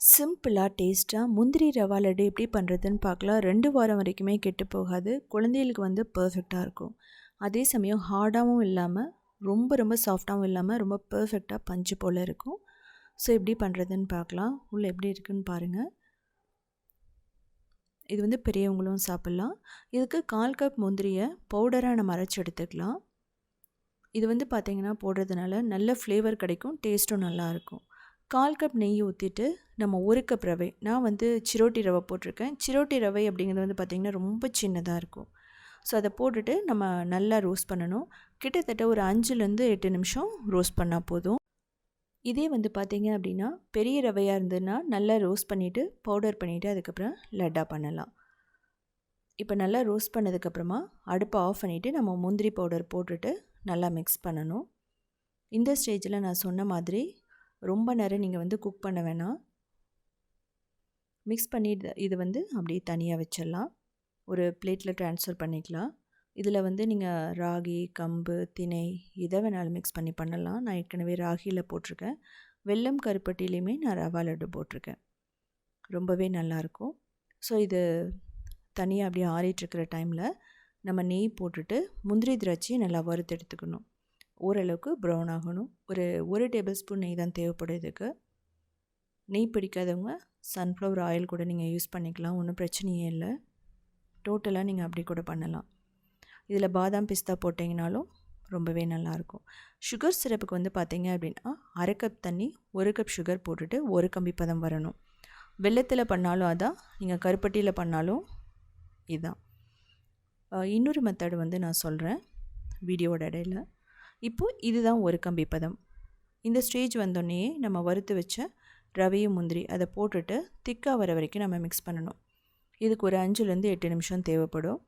சிம்பிளாக டேஸ்ட்டாக முந்திரி ரவா லட்டு எப்படி பண்ணுறதுன்னு பார்க்கலாம். ரெண்டு வாரம் வரைக்குமே கெட்டு போகாது. குழந்தைகளுக்கு வந்து பர்ஃபெக்டாக இருக்கும். அதே சமயம் ஹார்டாகவும் இல்லாமல் ரொம்ப ரொம்ப சாஃப்டாகவும் இல்லாமல் ரொம்ப பர்ஃபெக்டாக பஞ்சு போல் இருக்கும். ஸோ எப்படி பண்ணுறதுன்னு பார்க்கலாம். உள்ளே எப்படி இருக்குன்னு பாருங்கள் இது வந்து பெரியவங்களும் சாப்பிட்லாம். இதுக்கு கால் கப் முந்திரியை பவுடராக நம்ம அரைச்சி எடுத்துக்கலாம். இது வந்து பார்த்திங்கன்னா போடுறதுனால நல்ல ஃப்ளேவர் கிடைக்கும் டேஸ்ட்டும் நல்லாயிருக்கும் கால் கப் நெய் ஊற்றிட்டு நம்ம ஒரு கப் ரவை. நான் வந்து சிரோட்டி ரவை போட்டிருக்கேன். சிரோட்டி ரவை அப்படிங்கிறது வந்து பார்த்திங்கன்னா ரொம்ப சின்னதாக இருக்கும். ஸோ அதை போட்டுட்டு நம்ம நல்லா ரோஸ்ட் பண்ணணும். கிட்டத்தட்ட ஒரு அஞ்சுலேருந்து எட்டு நிமிஷம் ரோஸ்ட் பண்ணால் போதும். இதே வந்து பார்த்திங்க அப்படின்னா பெரிய ரவையாக இருந்ததுன்னா நல்லா ரோஸ்ட் பண்ணிவிட்டு பவுடர் பண்ணிவிட்டு அதுக்கப்புறம் லட்டாக பண்ணலாம். இப்போ நல்லா ரோஸ்ட் பண்ணதுக்கப்புறமா அடுப்பை ஆஃப் பண்ணிவிட்டு நம்ம முந்திரி பவுடர் போட்டுட்டு நல்லா மிக்ஸ் பண்ணணும். இந்த ஸ்டேஜில் நான் சொன்ன மாதிரி ரொம்ப நேரம் நீங்கள் வந்து குக் பண்ண வேணாம். மிக்ஸ் பண்ணி இது வந்து அப்படியே தனியாக வச்சிடலாம். ஒரு பிளேட்டில் ட்ரான்ஸ்ஃபர் பண்ணிக்கலாம். இதில் வந்து நீங்கள் ராகி கம்பு திணை எதை வேணாலும் மிக்ஸ் பண்ணி பண்ணலாம். நான் ஏற்கனவே ராகியில் போட்டிருக்கேன். வெள்ளம் கருப்பட்டிலையுமே நான் ரவா லட்டு போட்டிருக்கேன். ரொம்பவே நல்லாயிருக்கும் ஸோ இது தனியாக அப்படியே ஆறிட்டுருக்கிற டைமில் நம்ம நெய் போட்டுட்டு முந்திரி திராட்சையை நல்லா வறுத்து எடுத்துக்கணும். ஓரளவுக்கு ப்ரௌன் ஆகணும். ஒரு ஒரு டேபிள் ஸ்பூன் நெய் தான் தேவைப்படுதுக்கு நெய் பிடிக்காதவங்க சன்ஃப்ளவர் ஆயில் கூட நீங்கள் யூஸ் பண்ணிக்கலாம். ஒன்றும் பிரச்சனையே இல்லை. டோட்டலாக நீங்கள் அப்படி கூட பண்ணலாம். இதில் பாதாம் பிஸ்தா போட்டிங்கனாலும் ரொம்பவே நல்லாயிருக்கும் சுகர் சிரப்புக்கு வந்து பார்த்தீங்க அப்படின்னா அரை கப் தண்ணி ஒரு கப் சுகர் போட்டுட்டு ஒரு கம்பி பதம் வரணும். வெள்ளத்தில் பண்ணாலும் அதான். நீங்கள் கருப்பட்டியில் பண்ணாலும் இதுதான் இன்னொரு மெத்தடு வந்து நான் சொல்கிறேன் வீடியோட இடையில. இப்போது இதுதான் ஒரு கம்பி பதம். இந்த ஸ்டேஜ் வந்தோடனே நம்ம வறுத்து வச்ச ரவையும் முந்திரி அதை போட்டுட்டு திக்காக வர வரைக்கும் நம்ம மிக்ஸ் பண்ணணும். இதுக்கு ஒரு அஞ்சுலேருந்து எட்டு நிமிஷம் தேவைப்படும்.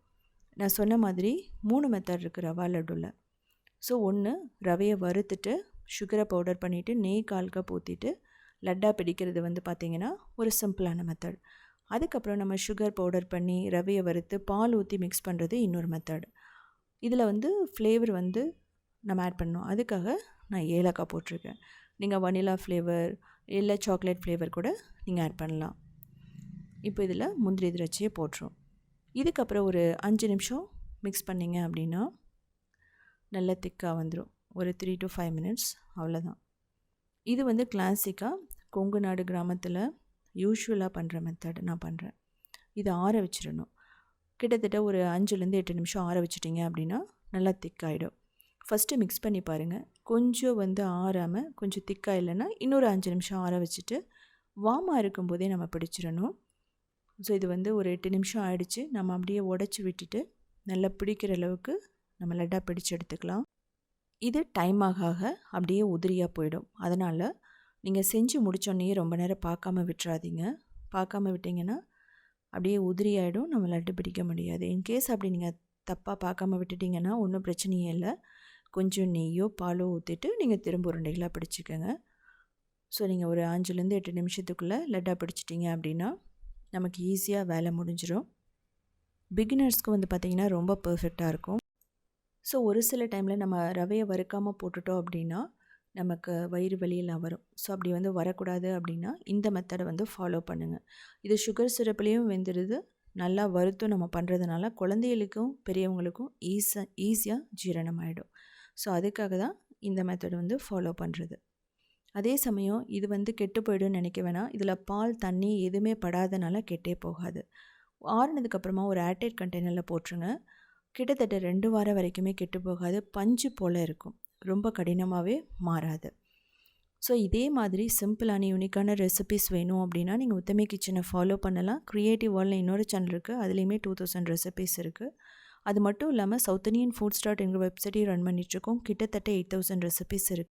நான் சொன்ன மாதிரி மூணு மெத்தட் இருக்குது ரவா லட்டுவில் ஸோ ஒன்று ரவையை வறுத்துட்டு சுகரை பவுடர் பண்ணிவிட்டு நெய் கால் கப் ஊற்றிட்டு லட்டாக பிடிக்கிறது வந்து பார்த்திங்கன்னா ஒரு சிம்பிளான மெத்தட் அதுக்கப்புறம் நம்ம சுகர் பவுடர் பண்ணி ரவையை வறுத்து பால் ஊற்றி மிக்ஸ் பண்ணுறது இன்னொரு மெத்தட் இதில் வந்து ஃப்ளேவர் வந்து நம்ம ஆட் பண்ணணும். அதுக்காக நான் ஏலக்காய் போட்டிருக்கேன். நீங்கள் வனிலா ஃப்ளேவர் இல்லை சாக்லேட் ஃப்ளேவர் கூட நீங்கள் ஆட் பண்ணலாம். இப்போ இதில் முந்திரி திராட்சையை போட்டுரும். இதுக்கப்புறம் ஒரு அஞ்சு நிமிஷம் மிக்ஸ் பண்ணிங்க அப்படின்னா நல்ல திக்காக வந்துடும் ஒரு த்ரீ டு ஃபைவ் மினிட்ஸ் அவ்வளோதான் இது வந்து கிளாசிக்காக கொங்கு நாடு கிராமத்தில் யூஸ்வலாக பண்ணுற மெத்தட் நான் பண்ணுறேன் இதை ஆற வச்சிடணும். கிட்டத்தட்ட ஒரு அஞ்சுலேருந்து எட்டு நிமிஷம் ஆற வச்சிட்டிங்க அப்படின்னா நல்லா திக்காயிடும் ஃபஸ்ட்டு மிக்ஸ் பண்ணி பாருங்கள் கொஞ்சம் வந்து ஆறாமல் கொஞ்சம் திக்காக இல்லைன்னா இன்னொரு அஞ்சு நிமிஷம் ஆற வச்சுட்டு வாமாக இருக்கும்போதே நம்ம பிடிச்சிடணும். ஸோ இது வந்து ஒரு எட்டு நிமிஷம் ஆயிடுச்சு. நம்ம அப்படியே உடச்சி விட்டுட்டு நல்லா பிடிக்கிற அளவுக்கு நம்ம லட்டாக பிடிச்சி எடுத்துக்கலாம். இது டைம் ஆக ஆக அப்படியே உதிரியாக போயிடும். அதனால் நீங்கள் செஞ்சு முடித்தோடனே ரொம்ப நேரம் பார்க்காம விட்டுறாதீங்க. பார்க்காம விட்டிங்கன்னா அப்படியே உதிரி ஆகிடும் நம்ம லட்டு பிடிக்க முடியாது. இன்கேஸ் அப்படி நீங்கள் தப்பாக பார்க்காம விட்டுட்டிங்கன்னா ஒன்றும் பிரச்சனையே இல்லை. கொஞ்சம் நெய்யோ பாலோ ஊற்றிட்டு நீங்கள் திரும்ப உருண்டைகளாக பிடிச்சிக்கோங்க. ஸோ நீங்கள் ஒரு அஞ்சுலேருந்து எட்டு நிமிஷத்துக்குள்ளே லட்டாக பிடிச்சிட்டிங்க அப்படின்னா நமக்கு ஈஸியாக வேலை முடிஞ்சிடும் பிகினர்ஸ்க்கு வந்து பார்த்திங்கன்னா ரொம்ப பர்ஃபெக்டாக இருக்கும். ஸோ ஒரு சில டைமில் நம்ம ரவையை வறுக்காமல் போட்டுட்டோம் அப்படின்னா நமக்கு வயிறு வலியெல்லாம் வரும். ஸோ அப்படி வந்து வரக்கூடாது அப்படின்னா இந்த மெத்தடை வந்து ஃபாலோ பண்ணுங்கள் இது சுகர் சிரப்புலேயும் வெந்துடுது நல்லா வறுத்தும் நம்ம பண்ணுறதுனால குழந்தைகளுக்கும் பெரியவங்களுக்கும் ஈஸியாக ஈஸியாக ஜீரணமாயிடும் ஸோ அதுக்காக தான் இந்த மெத்தட் வந்து ஃபாலோ பண்ணுறது அதே சமயம் இது வந்து கெட்டு போய்டும் நினைக்க வேணாம். இதில் பால் தண்ணி எதுவுமே படாதனால கெட்டே போகாது. ஆறுனதுக்கப்புறமா ஒரு ஏர்டைட் கண்டெய்னரில் போட்டுருங்க. கிட்டத்தட்ட ரெண்டு வாரம் வரைக்குமே கெட்டு போகாது. பஞ்சு போல் இருக்கும். ரொம்ப கடினமாகவே மாறாது. ஸோ இதே மாதிரி சிம்பிளான யூனிக்கான ரெசிபிஸ் வேணும் அப்படின்னா நீங்கள் உத்தமி கிச்சனை ஃபாலோ பண்ணலாம். க்ரியேட்டிவ் வேர்ல்டில் இன்னொரு சேனல் இருக்குது அதுலேயுமே டூ தௌசண்ட் ரெசிபிஸ் இருக்குது அது மட்டும் இல்லாமல் சவுத் இண்டியன் ஃபுட் ஸ்டார்ட் எங்கள் வெப்சைட்டையும் ரன் பண்ணிகிட்ருக்கோம் கிட்டத்தட்ட எயிட் தௌசண்ட் ரெசிபிஸ் இருக்குது